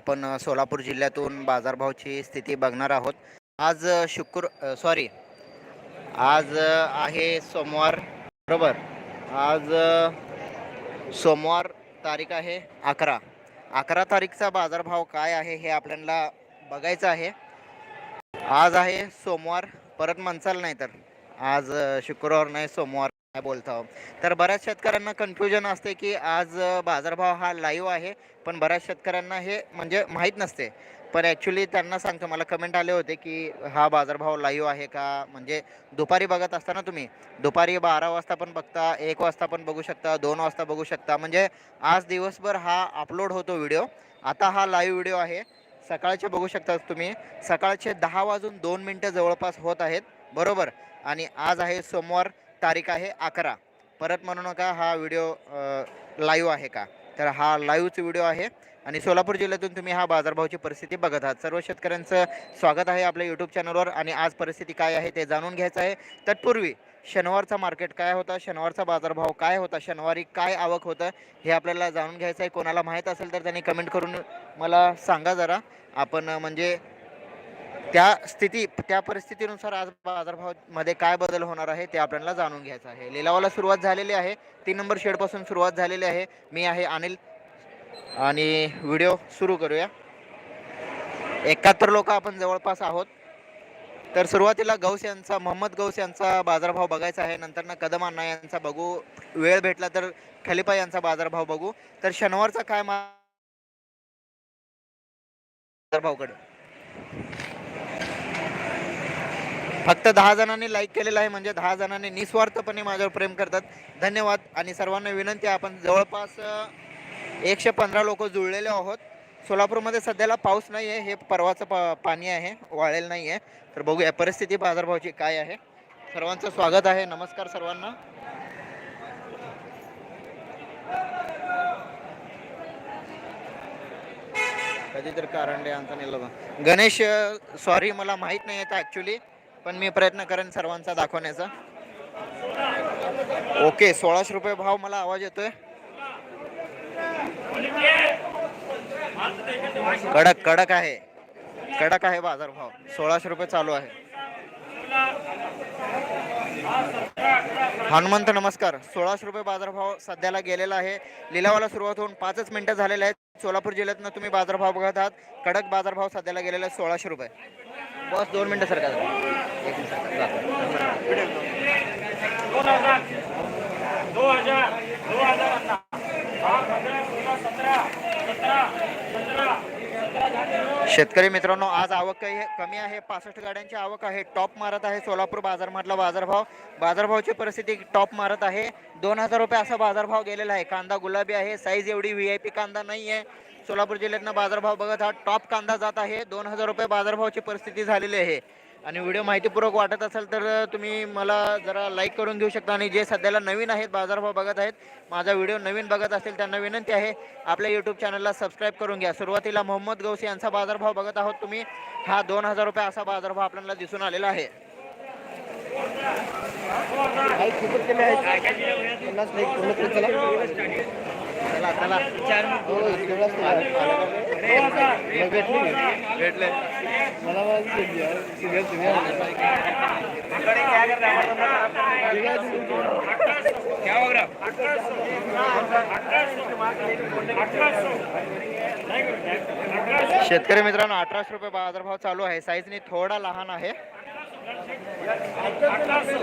आपण सोलापूर जिल्ह्यातून बाजारभावची स्थिती बघणार आहोत. आज शुक्र सॉरी आज आहे सोमवार बरोबर. आज सोमवार तारीख आहे अकरा. अकरा तारीखचा बाजारभाव काय आहे हे आपल्याला बघायचं आहे. आज आहे सोमवार परत म्हणचाल नाही तर. आज शुक्रवार नाही सोमवार. बोलतो? तर बऱ्याच शेतकऱ्यांना कन्फ्युजन असते की आज बाजारभाव हा लाईव्ह आहे पण बऱ्याच शेतकऱ्यांना हे म्हणजे माहीत नसते. पण ॲक्च्युली त्यांना सांगतो मला कमेंट आले होते की हा बाजारभाव लाईव्ह आहे का? म्हणजे दुपारी बघत असताना तुम्ही दुपारी बारा वाजता पण बघता एक वाजता पण बघू शकता दोन वाजता बघू शकता. म्हणजे आज दिवसभर हा अपलोड होतो व्हिडिओ आता हा लाईव्ह व्हिडिओ आहे. सकाळचे बघू शकता तुम्ही. सकाळचे दहा वाजून दोन मिनटं जवळपास होत आहेत. बरोबर. आणि आज आहे सोमवार. तारीख आहे अकरा. परत म्हणू नका हा व्हिडिओ लाईव्ह आहे का? तर हा लाईव्हच व्हिडिओ आहे आणि सोलापूर जिल्ह्यातून तुम्ही हा बाजारभावाची परिस्थिती बघत आहात. सर्व शेतकऱ्यांचं स्वागत आहे आपल्या यूट्यूब चॅनलवर आणि आज परिस्थिती काय आहे ते जाणून घ्यायचं आहे. तत्पूर्वी शनिवारचा मार्केट काय होता? शनिवारचा बाजारभाव काय होता? शनिवारी काय आवक होतं? हे आपल्याला जाणून घ्यायचं आहे. कोणाला माहीत असेल तर त्यांनी कमेंट करून मला सांगा जरा. आपण म्हणजे त्या स्थिती त्या परिस्थितीनुसार आज बाजारभावामध्ये काय बदल होणार आहे ते आपल्याला जाणून घ्यायचं आहे. लिलावाला सुरुवात झालेली आहे. तीन नंबर शेडपासून सुरुवात झालेली आहे. मी आहे अनिल. आणि व्हिडिओ सुरू करूया. एकाहत्तर लोक आपण जवळपास आहोत. तर सुरुवातीला गौस यांचा मोहम्मद गौस यांचा बाजारभाव बघायचा आहे. नंतर ना कदम अण्णा यांचा बघू. वेळ भेटला तर खलिफा यांचा बाजारभाव बघू. तर शनिवारचा काय मा बाजारभावकडे? फक्त दहा जणांनी लाईक केलेलं आहे म्हणजे दहा जणांनी निस्वार्थपणे माझ्यावर प्रेम करतात. धन्यवाद आणि सर्वांना विनंती आपण जवळपास एकशे पंधरा लोक जुळलेले आहोत. सोलापूरमध्ये सध्याला पाऊस नाही आहे हे परवाचं पा पाणी आहे वाळेल नाही आहे तर बघूया परिस्थिती बाजारभावाची काय आहे. सर्वांचं स्वागत आहे नमस्कार सर्वांना. कधीतरी कारंडे यांचा नेलं गणेश सॉरी मला माहीत नाही येतं ॲक्च्युली पण मी प्रयत्न करेन सर्वांचा दाखवण्याचा. ओके सोळाशे रुपये भाव मला आवाज येतोय. कडक कडक आहे. कडक आहे बाजार भाव. सोळाशे रुपये चालू आहे. हनुमंत नमस्कार. सोळाशे रुपये बाजारभाव सध्याला गेलेला आहे. लिलावाला सुरुवात होऊन पाचच मिनिटं झालेले आहेत. सोलापूर जिल्ह्यातनं तुम्ही बाजारभाव बघत आहात. कडक बाजारभाव सध्याला गेलेला आहे सोळाशे रुपये. बस दोन मिनिटं सरकार एक मिनिट दो हजार दो हजार शेतकरी मित्रांनो आज आवक काही कमी आहे. पासष्ट गाड्यांची आवक आहे. टॉप मारत आहे सोलापूर बाजारमधला बाजारभाव. बाजारभावाची परिस्थिती टॉप मारत आहे. दोन हजार रुपये असा बाजारभाव गेलेला आहे. कांदा गुलाबी आहे. साईज एवढी व्ही आय पी कांदा नाही आहे सोलापूर जिल्ह्यातनं बाजारभाव बघत हा टॉप कांदा जात आहे. दोन हजार रुपये बाजारभावाची परिस्थिती झालेली आहे. आणि व्हिडिओ माहितीपूर्वक वाटत असेल तर तुम्ही मला जरा लाईक करून घेऊ शकता. आणि जे सध्याला नवीन आहेत बाजारभाव बघत आहेत माझा व्हिडिओ नवीन बघत असतील त्यांना विनंती आहे आपल्या यूट्यूब चॅनलला सबस्क्राईब करून घ्या. सुरुवातीला मोहम्मद गौसी यांचा बाजारभाव बघत आहोत तुम्ही. हा दोन हजार रुपये असा बाजारभाव आपल्याला दिसून आलेला आहे. चला चला. भेटले मला शेतकरी मित्रांनो अठराशे रुपये बाजारभाव चालू आहे. साईजने थोडा लहान आहे. अठराशे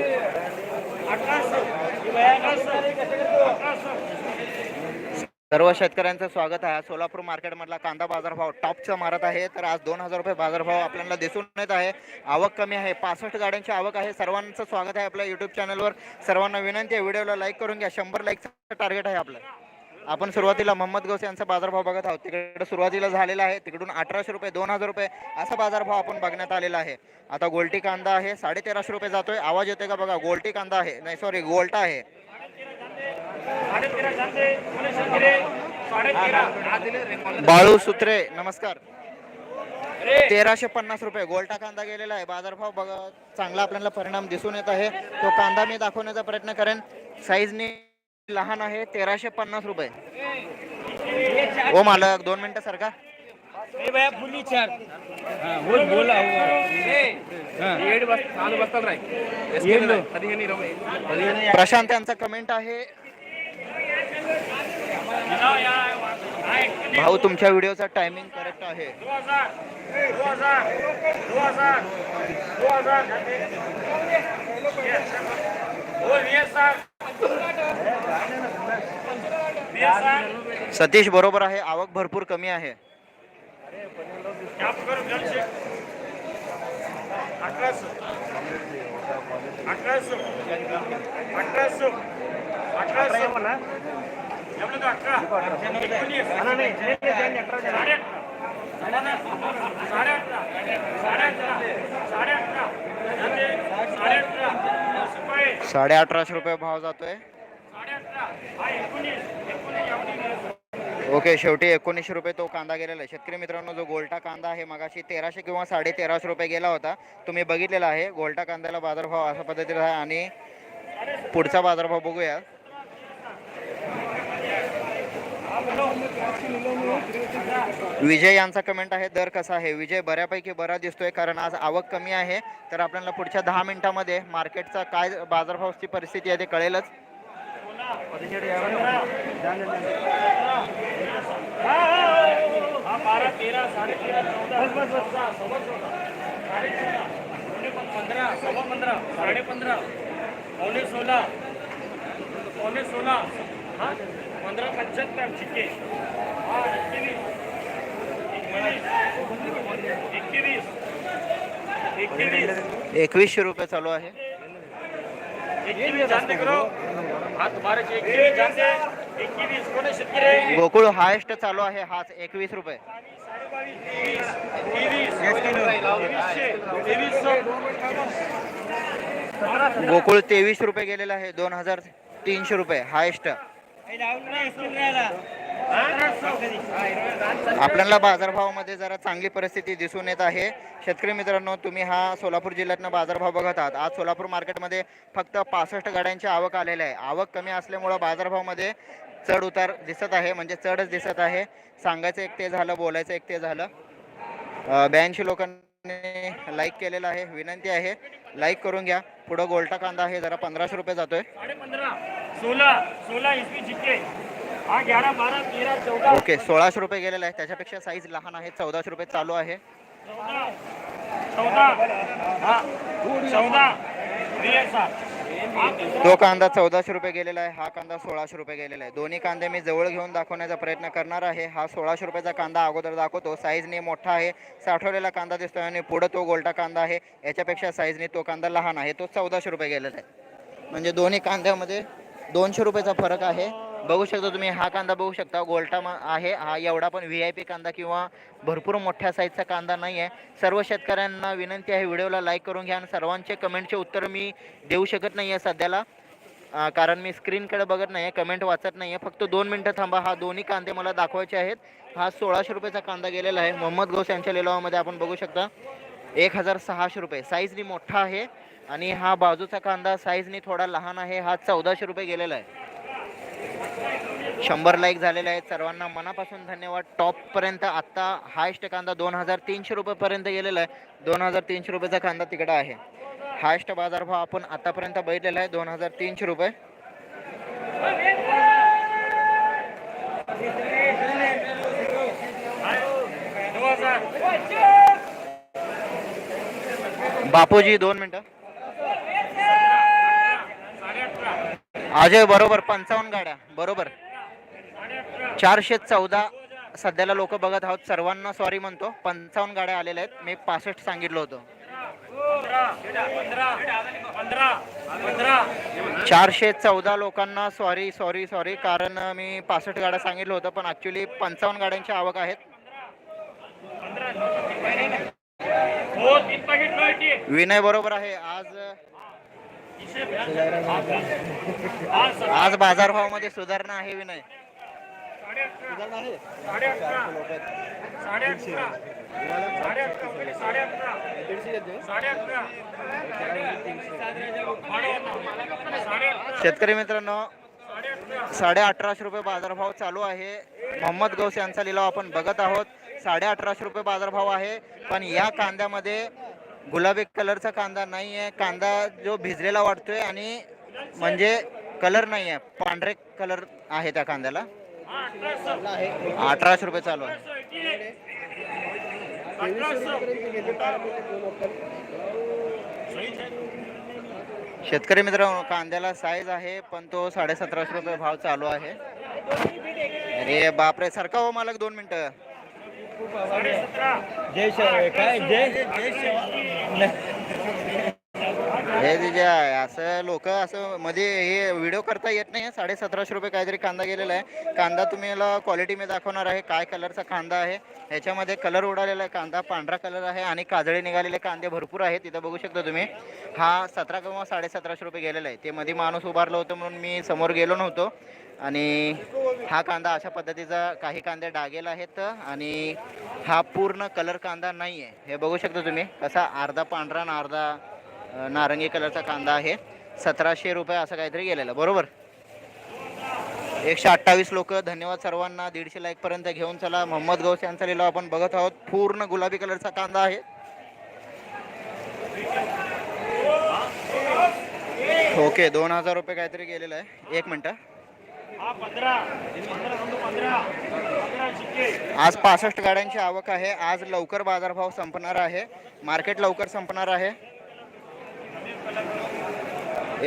सर्व शेतकऱ्यांचं स्वागत आहे. सोलापूर मार्केटमधला कांदा बाजारभाव टॉपचा मारत आहे. तर आज दोन हजार रुपये बाजारभाव आपल्याला दिसून येत आहे. आवक कमी आहे. पासष्ट गाड्यांची आवक आहे. सर्वांचं स्वागत आहे आपल्या यूट्यूब चॅनलवर सर्वांना विनंती आहे व्हिडिओला लाईक करून घ्या. शंभर लाईकचं टार्गेट आहे आपलं. आपण सुरुवातीला मोहम्मद गौस यांचा बाजारभाव बघत आहोत. तिकडे सुरुवातीला झालेला आहे. तिकडून अठराशे रुपये दोन हजार रुपये असा बाजारभाव आपण बघण्यात आलेला आहे. आता गोल्टी कांदा आहे साडे तेराशे रुपये जातोय. आवाज येतोय का बघा? गोल्टी कांदा आहे. नाही सॉरी गोल्टा आहे साडे तेरा जाते कोलेशन गिरे साडे तेरा बाळू सुत्रे नमस्कार. तेराशे पन्नास रुपये. गोलटा कांदा गेलेला आहे. बाजारभाव बघा चांगला आपल्याला परिणाम दिसून येत आहे. तो कांदा मी दाखवण्याचा प्रयत्न करेन. साईजने लहान आहे. तेराशे पन्नास रुपये. हो मालक. दोन मिनिटं सरका. प्रशांत यांचा कमेंट आहे. भाऊ तुमच्या व्हिडिओचा टायमिंग करेक्ट आहे. सतीश बरोबर आहे. आवक भरपूर कमी आहे. क्या साडे अठराशे रुपये भाव जातोय. ओके शेवटी एकोणीसशे रुपये तो कांदा गेलेला आहे. शेतकरी मित्रांनो जो गोल्टा कांदा आहे मगाशी तेराशे किंवा साडे तेराशे रुपये गेला होता तुम्ही बघितलेला आहे. गोल्टा कांद्याला बाजारभाव अशा पद्धतीचा आहे आणि पुढचा बाजारभाव बघूया विजय यांचा कमेंट आहे दर कसा आहे विजय बऱ्यापैकी बरा दिसतोय कारण आज आवक कमी आहे तर आपल्याला पुढच्या दहा मिनिटामध्ये मार्केटचा काय बाजारभावची परिस्थिती आहे ते कळेलच पंधरा पंधरा पावणे सोळा पावणे सोळा हा पंधरा पंच्याहत्तर चिक्के एकवीस. एकवीस. एकवीस. एकवीसशे रुपये चालू आहे. गोकुळ हायेस्ट चालू आहे. हाच एकवीस रुपये. गोकुळ तेवीस रुपये गेलेला आहे. दोन हजार तीनशे रुपये हायेस्ट. आपल्याला बाजारभावामध्ये जरा चांगली परिस्थिती दिसून येत आहे. शेतकरी मित्रांनो तुम्ही हा सोलापूर जिल्ह्यातनं बाजारभाव बघत आहात. आज सोलापूर मार्केटमध्ये फक्त पासष्ट गाड्यांची आवक आलेली आहे. आवक कमी असल्यामुळं बाजारभावामध्ये चढ उतार दिसत आहे म्हणजे चढच दिसत आहे. सांगायचं एक ते झालं बोलायचं एक ते झालं. ब्याऐंशी लोकांना लाईक केलेलं आहे विनंती आहे. लाईक करून घ्या. पुढं गोल्टा कांदा आहे जरा पंधराशे रुपये जातोय. हाँ ओके सोळाशे रुपये गेलेला आहे त्याच्यापेक्षा साईज लहान आहे. चौदाशे रुपये चालू आहे. चौदह तो कांदा चौदाशे रुपये गेलेला आहे हा कांदा सोळाशे रुपये गेलेला आहे. दोन्ही कांदे मी जवळ घेऊन दाखवण्याचा प्रयत्न करणार आहे. हा सोळाशे रुपयाचा कांदा अगोदर दाखवतो. साईजने मोठा आहे. साठवलेला कांदा दिसतोय आणि पुढं तो गोलटा कांदा आहे. याच्यापेक्षा साईजने तो कांदा लहान आहे. तो चौदाशे रुपये गेलेला आहे. म्हणजे दोन्ही कांद्यामध्ये दोनशे रुपयाचा फरक आहे. बघू शकता तुम्ही हा कांदा बघू शकता गोल्टा मा- आहे हा एवढा पण व्ही आय पी कांदा किंवा भरपूर मोठ्या साईजचा कांदा नाही आहे सर्व शेतकऱ्यांना विनंती आहे व्हिडिओला लाईक करून घ्या आणि सर्वांचे कमेंटचे उत्तर मी देऊ शकत नाही आहे सध्याला कारण मी स्क्रीनकडे बघत नाही आहे कमेंट वाचत नाही आहे फक्त दोन मिनटं थांबा हा दोन्ही कांदे मला दाखवायचे आहेत. हा सोळाशे रुपयाचा कांदा गेलेला आहे. मोहम्मद गौस यांच्या लिलावामध्ये आपण बघू शकता एक हजार सहाशे रुपये. साईजनी मोठा आहे आणि हा बाजूचा कांदा साईजनी थोडा लहान आहे. हा चौदाशे रुपये गेलेला आहे. शंभर लाईक झालेले आहेत सर्वांना मनापासून धन्यवाद. टॉपपर्यंत आत्ता हायस्ट कांदा दोन हजार तीनशे रुपयेपर्यंत गेलेला आहे. दोन हजार तीनशे रुपयाचा कांदा तिकडं आहे. हायस्ट बाजारभाव आपण आतापर्यंत बघितलेला आहे दोन हजार तीनशे रुपये. बापूजी दोन मिनटं. अजय बरोबर पंचावन्न गाड्या बरोबर. चारशे चौदा सध्याला लोक बघत आहोत सर्वांना सॉरी म्हणतो पंचावन्न गाड्या आलेल्या आहेत. मी पासष्ट सांगितलं होतं. चारशे चौदा लोकांना सॉरी सॉरी सॉरी कारण मी पासष्ट गाड्या सांगितलं होतं पण ऍक्च्युली पंचावन्न गाड्यांची आवक आहेत. विनय बरोबर आहे. आज आज बाजारभावामध्ये सुधारणा आहे विनय शेतकरी मित्रांनो साडे अठराशे रुपये बाजारभाव चालू आहे. मोहम्मद गौस यांचा लिलाव आपण बघत आहोत. साडे अठराशे रुपये बाजारभाव आहे. पण या कांद्यामध्ये गुलाबी कलरचा कांदा नाही आहे. कांदा जो भिजलेला वाटतोय आणि म्हणजे कलर नाही आहे. पांढरे कलर आहे त्या कांद्याला. अठराशे रुपये चालू आहे. शेतकरी मित्रांनो कांद्याला साईज आहे पण तो साडे सतराशे रुपये भाव चालू आहे. अरे बापरे सरका हो मालक दोन मिनिटं. जय शिव काय? जय? जय शिव हे जे असं लोक असं मध्ये हे व्हिडिओ करता येत नाही. साडे सतराशे रुपये काहीतरी कांदा गेलेला आहे. कांदा तुम्हाला क्वालिटी मी दाखवणार आहे. काय कलरचा कांदा आहे? ह्याच्यामध्ये कलर उडालेला आहे. कांदा पांढरा कलर आहे आणि काजळे निघालेले कांदे भरपूर आहेत. तिथं बघू शकता तुम्ही. हा सतरा किंवा साडे सतराशे रुपये गेलेला आहे. ते मध्ये माणूस उभारलं होतं म्हणून मी समोर गेलो नव्हतो. आणि हा कांदा अशा पद्धतीचा काही कांदे डागेल आहेत आणि हा पूर्ण कलर कांदा नाही आहे. हे बघू शकता तुम्ही कसा अर्धा पांढरा आणि अर्धा नारंगी कलरचा कांदा आहे. सतराशे रुपये असं काहीतरी गेलेलं बरोबर? एकशे अठ्ठावीस लोक धन्यवाद सर्वांना. दीडशे लाईक पर्यंत घेऊन चला. मोहम्मद गौस यांचा लिलाव आपण बघत आहोत. पूर्ण गुलाबी कलरचा कांदा आहे. ओके दोन हजार रुपये काहीतरी गेलेलं आहे. एक मिनटं. आज पासष्ट गाड्यांची आवक आहे. आज लवकर बाजारभाव संपणार आहे. मार्केट लवकर संपणार आहे.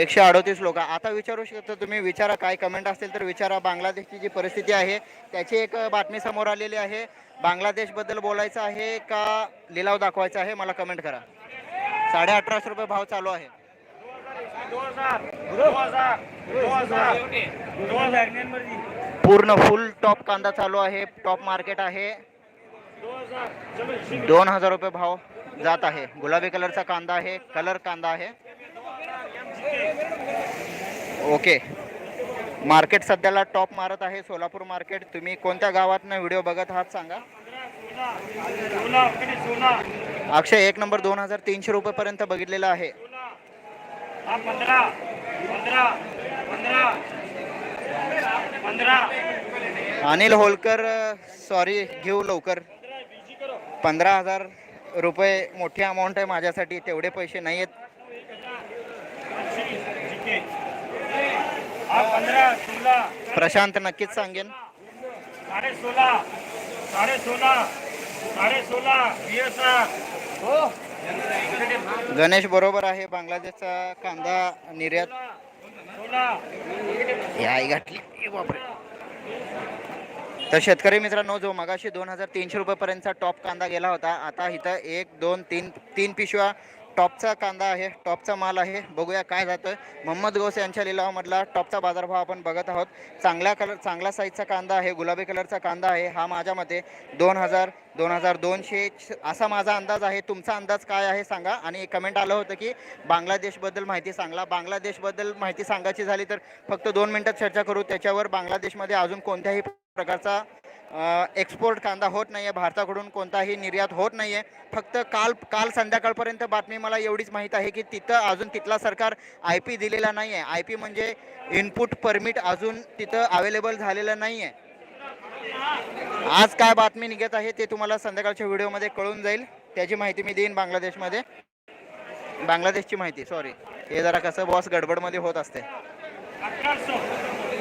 एकशे अडोतीस लोक. आता विचारू शकता तुम्ही विचारा. काय कमेंट असतील तर विचारा. बांगलादेशची जी परिस्थिती आहे त्याची एक बातमी समोर आलेली आहे. बांगलादेशबद्दल बोलायचं आहे का लिलाव दाखवायचा आहे मला कमेंट करा. साडे अठराशे रुपये भाव चालू आहे. पूर्ण फुल टॉप कांदा चालू आहे. टॉप मार्केट आहे. दोन हजार रुपये भाव जात आहे. गुलाबी कलरचा कांदा आहे. कलर कांदा आहे. ओके मार्केट सध्याला टॉप मारत आहे. सोलापूर मार्केट तुम्ही कोणत्या गावातनं व्हिडिओ बघत आहात सांगा. अक्षय एक नंबर दोन हजार तीनशे रुपयेपर्यंत बघितलेला आहे. अनिल होलकर सॉरी घेऊ लवकर. पंधरा हजार रुपये मोठी अमाऊंट आहे माझ्यासाठी तेवढे पैसे नाही आहेत प्रशांत नक्कीच सांगेन. साडे सोळा साडे सोळा साडे सोळा गणेश बरोबर आहे बांगलादेशचा कांदा निर्यात. आई घातली. बापरे. तर शेतकरी मित्रांनो जो मगाशी दोन हजार तीनशे रुपयेपर्यंतचा टॉप कांदा गेला होता आता इथं एक दोन तीन तीन पिशव्या टॉपचा कांदा आहे टॉपचा माल आहे. बघूया काय जातोय. मोहम्मद गौस यांच्या लिलावामधला टॉपचा बाजारभाव आपण बघत आहोत. चांगल्या कलर चांगला साईजचा कांदा आहे गुलाबी कलरचा कांदा आहे. हा माझ्या मते दोन हजार दोन हजार दोनशे असा माझा अंदाज आहे. तुमचा अंदाज काय आहे सांगा. आणि कमेंट आलं होतं की बांगलादेशबद्दल माहिती सांगला बांगलादेशबद्दल माहिती सांगायची झाली तर फक्त दोन मिनटात चर्चा करू. त्याच्यावर बांगलादेशमध्ये अजून कोणत्याही प्रकारचा एक्सपोर्ट कांदा होत नाही आहे भारताकडून कोणताही निर्यात होत नाही आहे फक्त काल काल संध्याकाळपर्यंत बातमी मला एवढीच माहीत आहे की तिथं अजून तिथला सरकार आय पी दिलेला नाही आहे आय पी म्हणजे इनपुट परमिट अजून तिथं अवेलेबल झालेलं नाही आहे आज काय बातमी निघत आहे ते तुम्हाला संध्याकाळच्या व्हिडिओमध्ये कळून जाईल. त्याची माहिती मी देईन बांगलादेशमध्ये. बांगलादेशची माहिती सॉरी हे जरा कसं बॉस गडबडमध्ये होत असते.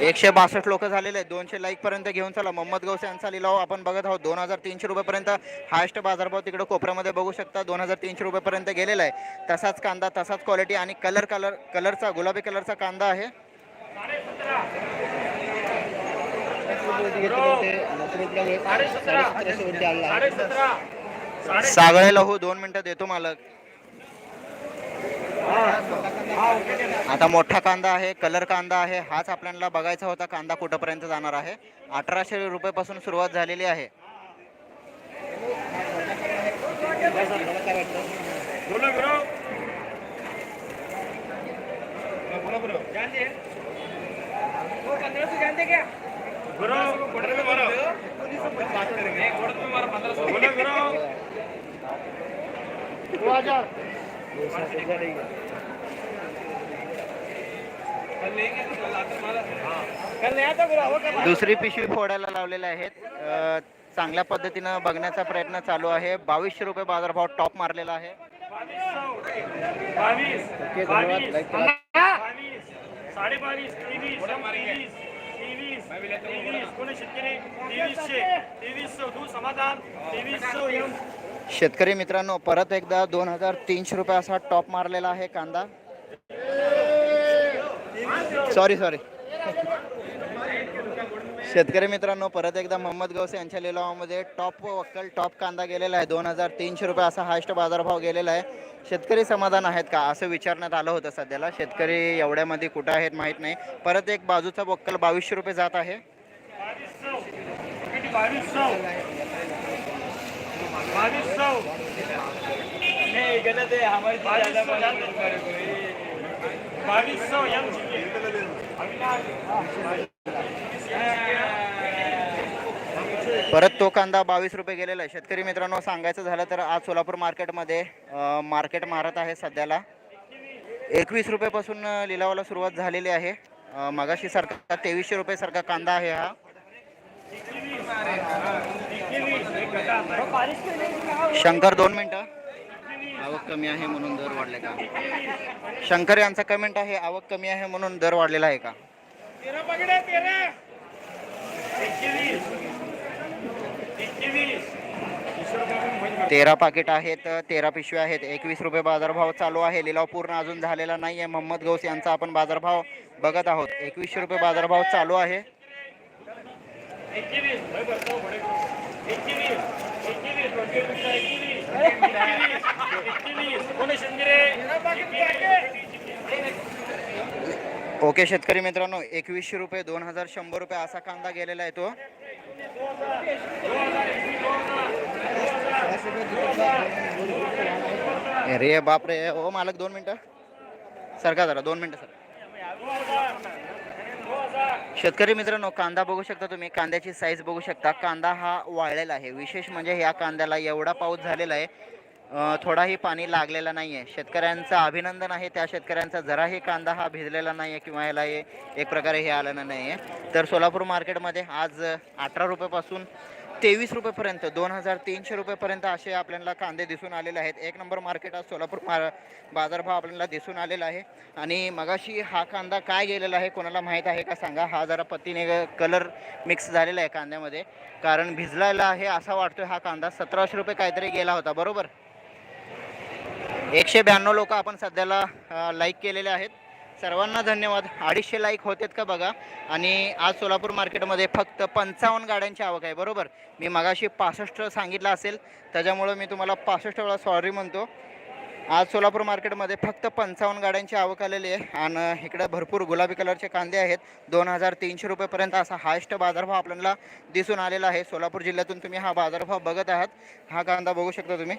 एकशे बासष्ट लोक झालेले आहेत. दोनशे लाईक पर्यंत घेऊन चला. मोहम्मद गौस यांचा लिलाव आपण बघत आहोत. दोन हजार तीनशे रुपयेपर्यंत हायस्ट बाजारभाव तिकडे कोपऱ्यामध्ये बघू शकता. दोन हजार तीनशे रुपयेपर्यंत गेलेला आहे. तसाच कांदा तसाच क्वालिटी आणि कलर कलर कलरचा गुलाबी कलरचा कांदा आहे. सागळे लहू दोन मिनिटं देतो मालक. आता मोठा कांदा आहे कलर कांदा आहे. हाच आपल्याला बघायचा होता कांदा कुठंपर्यंत जाणार आहे. अठराशे रुपयेपासून सुरुवात झालेली आहे. हैं दुसरी पिशवी फोडायला लावलेल्या आहेत. चांगल्या पद्धतीनं बघण्याचा प्रयत्न चालू आहे. बावीसशे रुपये बाजारभाव टॉप मारलेला आहे. तेवीस तेवीस तेवीस. तेवीस तेवीसशे. तेवीसशे. तू समाधान? तेवीसशे शेतकरी मित्रांनो परत एकदा दोन हजार तीनशे रुपये असा टॉप मारलेला आहे कांदा. सॉरी सॉरी शेतकरी मित्रांनो परत एकदा मोहम्मद गौसे यांच्या लिलावामध्ये टॉप वक्कल टॉप कांदा गेलेला आहे. दोन हजार तीनशे रुपये असा हायस्ट बाजारभाव गेलेला आहे. शेतकरी समाधान आहेत का? असं विचारण्यात आलं होतं सध्याला. शेतकरी एवढ्यामध्ये कुठं आहेत माहीत नाही. परत एक बाजूचा वक्कल बावीसशे रुपये जात आहे. सौ नहीं गलत है हमारी सौ यम परत तो कांदा बावीस रुपये गेलेला आहे. शेतकरी मित्रांनो सांगायचं झालं तर आज सोलापूर मार्केटमध्ये मार्केट मारत आहे सध्याला. एकवीस रुपयेपासून लिलावाला सुरुवात झालेली आहे. मगाशी सारखा तेवीसशे रुपये सारखा कांदा आहे हा. शंकर दोन मिनटं. आवक कमी आहे म्हणून दर वाढले का? शंकर यांचा कमेंट आहे आवक कमी आहे म्हणून दर वाढलेला आहे का? तेरा पाकिट आहेत तेरा पिशव्या आहेत एकवीस रुपये बाजारभाव चालू आहे. लिलाव पूर्ण अजून झालेला नाही आहे मोहम्मद गौस यांचा आपण बाजारभाव बघत आहोत. एकवीसशे रुपये बाजारभाव चालू आहे. ओके शेतकरी मित्रांनो एकवीसशे रुपये दोन हजार शंभर रुपये असा कांदा गेलेला आहे तो. अरे बाप रे ओ मालक दोन मिनटं. सरका जरा दोन मिनटं सर. शेतकरी मित्रांनो कांदा बघू शकता तुम्ही. कांद्याची साईज बघू शकता. कांदा हा वाळलेला आहे. विशेष म्हणजे ह्या कांद्याला एवढा पाऊस झालेला आहे. थोडाही पाणी लागलेला नाही आहे शेतकऱ्यांचं अभिनंदन आहे. त्या शेतकऱ्यांचा जराही कांदा हा भिजलेला नाही आहे किंवा ह्याला हे एक प्रकारे हे आलेलं नाही आहे. तर सोलापूर मार्केटमध्ये आज अठरा रुपयेपासून तेवीस रुपयेपर्यंत दोन हजार तीनशे रुपयेपर्यंत असे आपल्याला कांदे दिसून आलेले आहेत. एक नंबर मार्केट आज सोलापूर मार बाजारभाव आपल्याला दिसून आलेला आहे. आणि मगाशी हा कांदा काय गेलेला आहे कोणाला माहीत आहे का सांगा? हा जरा पत्तीने कलर मिक्स झालेला आहे कांद्यामध्ये. कारण भिजलेला आहे असा वाटतोय हा कांदा. सतराशे रुपये काहीतरी गेला होता बरोबर? एकशे ब्याण्णव लोक आपण सध्याला लाईक केलेले आहेत. सर्वांना धन्यवाद. अडीचशे लाईक होतेत का बघा. आणि आज सोलापूर मार्केटमध्ये फक्त पंचावन्न गाड्यांची आवक आहे. बरोबर? मी मगाशी पासष्ट सांगितलं असेल. त्याच्यामुळं मी तुम्हाला पासष्ट वेळा सॉरी म्हणतो. आज सोलापूर मार्केटमध्ये फक्त पंचावन्न गाड्यांची आवक आलेली आहे. आणि इकडे भरपूर गुलाबी कलरचे कांदे आहेत. दोन हजार तीनशे रुपयेपर्यंत असा हायस्ट बाजारभाव आपल्याला दिसून आलेला आहे. सोलापूर जिल्ह्यातून तुम्ही हा बाजारभाव बघत आहात. हा कांदा बघू शकता तुम्ही.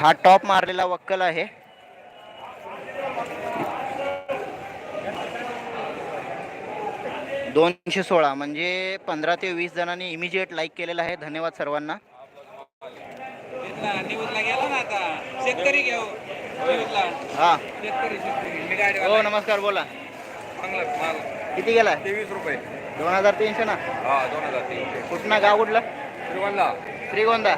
हा टॉप मारलेला वक्कल आहे. दोनशे सोळा म्हणजे पंधरा ते वीस जणांनी इमिजिएट लाईक केलेलं आहे. धन्यवाद सर्वांना. गेला ना हा. हो नमस्कार बोला. किती गेलाय तेवीस रुपये. दोन हजार तीनशे ना? हा दोन हजार तीनशे. कुठनं? गाव कुठलं? श्रीगोंदा. श्रीगोंदा.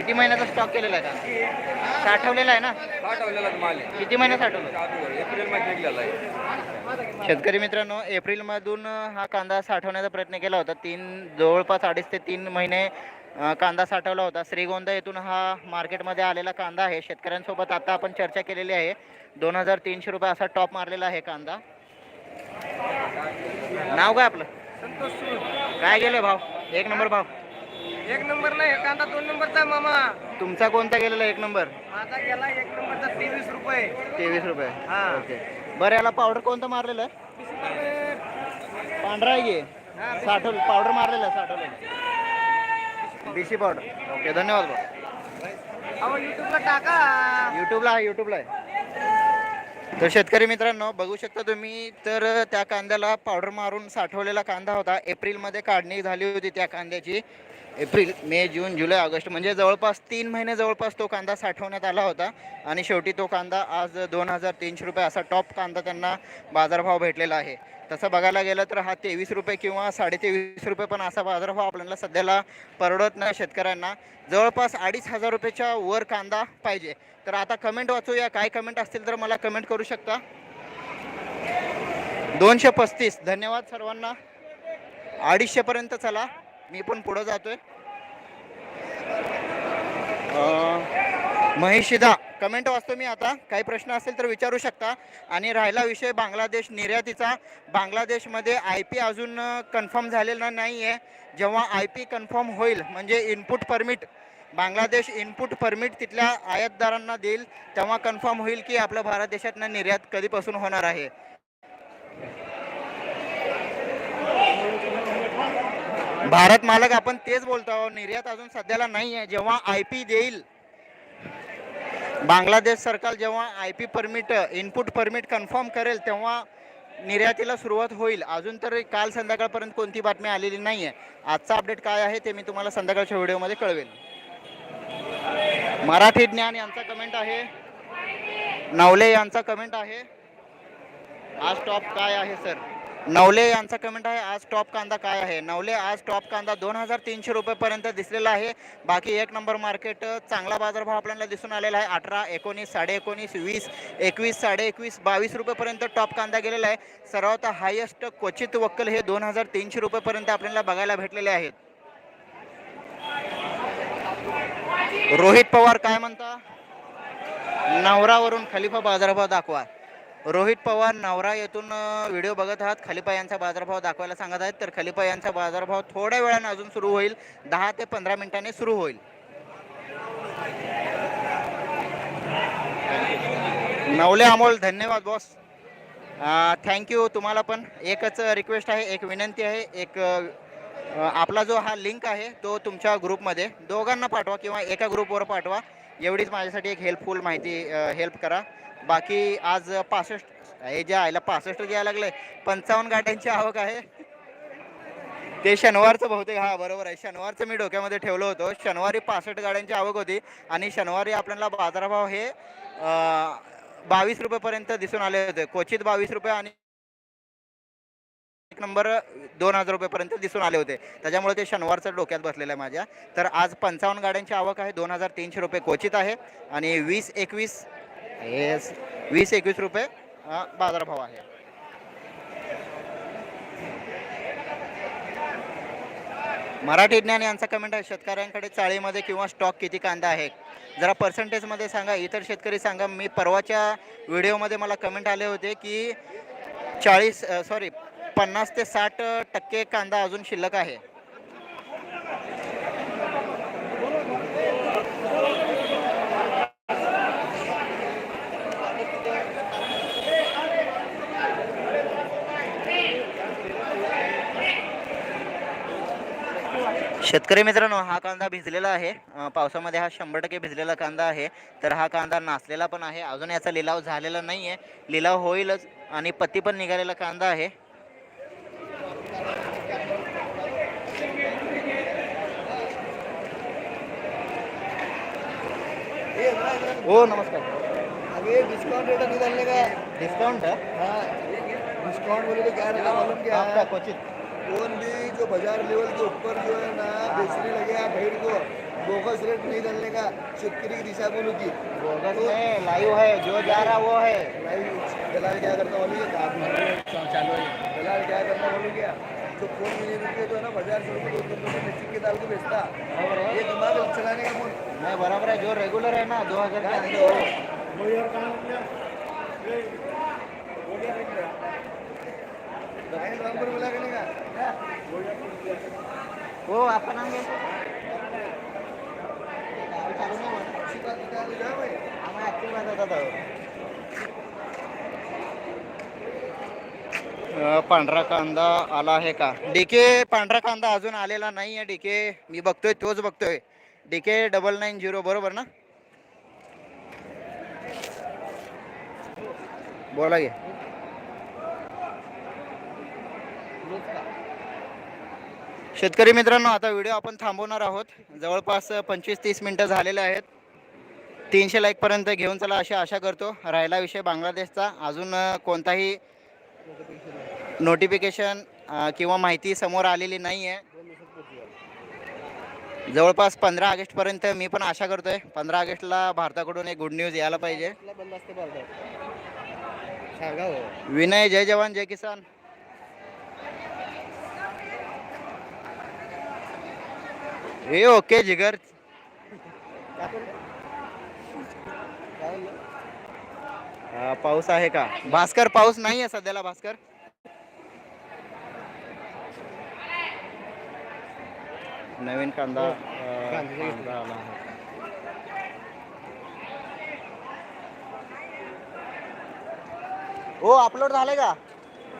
किती महिन्याचा स्टॉक केलेला आहे का साठवलेला आहे ना? पाठवलेला माल आहे. किती महिने साठवलं? अगोदर एप्रिलमध्ये निघलेला आहे. शेतकरी मित्रांनो एप्रिलमधून हा कांदा साठवण्याचा प्रयत्न केला होता. तीन जवळपास अडीच ते तीन महिने अ, कांदा साठवला होता. श्रीगोंदा येथून हा मार्केटमध्ये आलेला कांदा आहे. शेतकऱ्यांसोबत आता आपण चर्चा केलेली आहे. दोन हजार तीनशे रुपये असा टॉप मारलेला आहे कांदा. नाव काय आपलं? काय गेले भाव? एक नंबर भाव. एक नंबर नाही कांदा दोन नंबरचा मामा. तुमचा कोणता गेलेला एक नंबर? माझा गेला एक नंबरचा तेवीस रुपये. तेवीस रुपये. हा. ओके. बरं याला पावडर कोणतं मारलेलं? आहे पांढरा आहे की? साठवलं. पावडर मारलेलं आहे साठवलेलं. बीसी पावडर ओके धन्यवाद भाऊ. अहो युट्यूबला टाका. यूट्यूबला आहे यूट्यूबला आहे. तर शेतकरी मित्रांनो बघू शकता तुम्ही तर त्या कांद्याला पावडर मारून साठवलेला कांदा होता. एप्रिलमध्ये काढणी झाली होती त्या कांद्याची. एप्रिल मे जून जुलै ऑगस्ट म्हणजे जवळपास तीन महिने जवळपास तो कांदा साठवण्यात आला होता. आणि शेवटी तो कांदा आज दोन हजार तीनशे रुपये असा टॉप कांदा त्यांना बाजारभाव भेटलेला आहे. तसं बघायला गेलं तर हा तेवीस रुपये किंवा साडेतेवीस रुपये पण असा बाजारभाव आपल्याला सध्याला परवडत नाही शेतकऱ्यांना. जवळपास अडीच हजार रुपयाच्या वर कांदा पाहिजे. तर आता कमेंट वाचूया. काय कमेंट असतील तर मला कमेंट करू शकता? दोनशे पस्तीस. धन्यवाद सर्वांना. अडीचशेपर्यंत चला. मी पण पुढं जातोय. अं, महिषिदा कमेंट वाचतो मी आता. काही प्रश्न असेल तर विचारू शकता. आणि राहिला विषय बांगलादेश निर्यातीचा. बांगलादेशमध्ये आय पी अजून कन्फर्म झालेला नाही आहे जेव्हा आय पी कन्फर्म होईल म्हणजे input permit Bangladesh input permit तिथल्या आयातदारांना देईल. तेव्हा कन्फर्म होईल की आपल्या भारत देशातनं निर्यात कधीपासून होणार आहे. भारत मालक आपण तेच बोलतो आहोत. निर्यात अजून सध्याला नाही आहे. जेव्हा आय पी देईल बांगलादेश सरकार जेव्हा I P permit input permit confirm करेल तेव्हा निर्यातीला सुरुवात होईल. अजून तर काल संध्याकाळपर्यंत कोणती बातमी आलेली नाही आहे आजचा अपडेट काय आहे ते मी तुम्हाला संध्याकाळच्या व्हिडिओमध्ये कळवेल मराठी ज्ञान यांचा कमेंट आहे. नवले यांचा कमेंट आहे. आज टॉप काय आहे सर नवले यांचा कमेंट आहे आज टॉप कांदा काय आहे? नवले आज टॉप कांदा दोन हजार तीनशे रुपयेपर्यंत दिसलेला आहे. बाकी एक नंबर मार्केट चांगला बाजारभाव आपल्याला दिसून आलेला आहे. अठरा एकोणीस साडे एकोणीस वीस एकवीस साडे एकवीस बावीस रुपयेपर्यंत टॉप कांदा गेलेला आहे. सर्वात हायेस्ट क्वचित वक्कल हे दोन हजार तीनशे रुपयेपर्यंत आपल्याला बघायला भेटलेले आहेत. रोहित पवार काय म्हणता? नवरावरून खलिफा बाजारभाव दाखवा. रोहित पवार नवरा येथून व्हिडिओ बघत आहात. खलिपा यांचा बाजारभाव दाखवायला सांगत आहेत. तर खलिपा यांचा बाजारभाव थोड्या वेळाने अजून सुरू होईल. दहा ते पंधरा मिनिटांनी सुरू होईल. नवले अमोल धन्यवाद बॉस थँक्यू तुम्हाला पण. एकच रिक्वेस्ट आहे एक विनंती आहे एक आपला जो हा लिंक आहे तो तुमच्या ग्रुपमध्ये दोघांना पाठवा किंवा एका ग्रुपवर पाठवा. एवढीच माझ्यासाठी एक हेल्पफुल माहिती हेल्प करा. बाकी आज पासष्ट हे जे आयला पासष्ट घ्यायला लागलंय पंचावन्न गाड्यांची आवक आहे. ते शनिवारचं बहुतेक हा बरोबर आहे. शनिवारचं मी डोक्यामध्ये ठेवलं होतं. शनिवारी पासष्ट गाड्यांची आवक होती आणि शनिवारी आपल्याला बाजारभाव हे बावीस रुपयेपर्यंत दिसून आले होते. क्वचित बावीस रुपये आणि एक नंबर दोन हजार रुपयेपर्यंत दिसून आले होते. त्याच्यामुळे ते शनिवारचं डोक्यात बसलेलं आहे माझ्या. तर आज पंचावन्न गाड्यांची आवक आहे दोन हजार तीनशे रुपये क्वचित आहे. आणि वीस एकवीस येस वीस एकवीस रुपये बाजारभाव आहे. मराठी ज्ञान यांचा कमेंट आहे शेतकऱ्यांकडे चाळीमध्ये किंवा स्टॉक किती कांदा आहे? जरा पर्सेंटेजमध्ये सांगा इतर शेतकरी सांगा. मी परवाच्या व्हिडिओमध्ये मला कमेंट आले होते की चाळीस सॉरी पन्नास ते साठ टक्के कांदा अजून शिल्लक आहे. शेतकरी मित्रांनो हा कांदा भिजलेला आहे. पावसामध्ये हा शंभर टक्के भिजलेला कांदा आहे. तर हा कांदा नासलेला पण आहे. अजून याचा लिलाव झालेला नाही आहे लिलाव होईलच आणि पत्ती पण निघालेला कांदा आहे. हो नमस्कार. अभी डिस्काउंट रेट नहीं डालने का डिस्काउंट डिस्काउंट बोले तो क्या क्या आपका क्वचित. कौन भी जो बाज़ार लेवल के ऊपर जो है ना बेचने लगे आप भेड़ को बोगस रेट नहीं डालने का शेतकरी की दिशा बोलो की बोगस में लाइव है जो जा रहा वो है। भाई दलाल क्या करता बोलो क्या चालू है। दलाल क्या करता बोलो क्या? जो फ़ोन मिले रुपये जो है ना बाज़ार से रुपये दो तीन रुपये मिर्ची के दाल को बेचता। ये दिमाग चलाने का फ़ोन। नहीं बराबर है जो रेगुलर है ना दो हज़ार के हो आपण होता पांढरा कांदा आला आहे का? डीके पांढरा कांदा अजून आलेला नाही आहे डीके. मी बघतोय तोच बघतोय. डीके डबल नाईन झिरो बरोबर ना? बोला घे शेतकरी मित्रांनो आता व्हिडिओ आपण थांबवणार आहोत. जवळपास पंचवीस तीस मिनटं झालेले आहेत. तीनशे लाईकपर्यंत घेऊन चला अशी आशा करतो. राहिला विषय बांगलादेशचा. अजून कोणताही नोटिफिकेशन किंवा माहिती समोर आलेली नाही आहे जवळपास पंधरा ऑगस्टपर्यंत मी पण आशा करतोय. पंधरा ऑगस्टला भारताकडून एक गुड न्यूज यायला पाहिजे. विनय जय जवान जय किसान. हे ओके जिगर. पाऊस आहे का? भास्कर पाऊस नाही आहे सध्याला भास्कर. नवीन कांदा आला आहे. ओ अपलोड झाले का?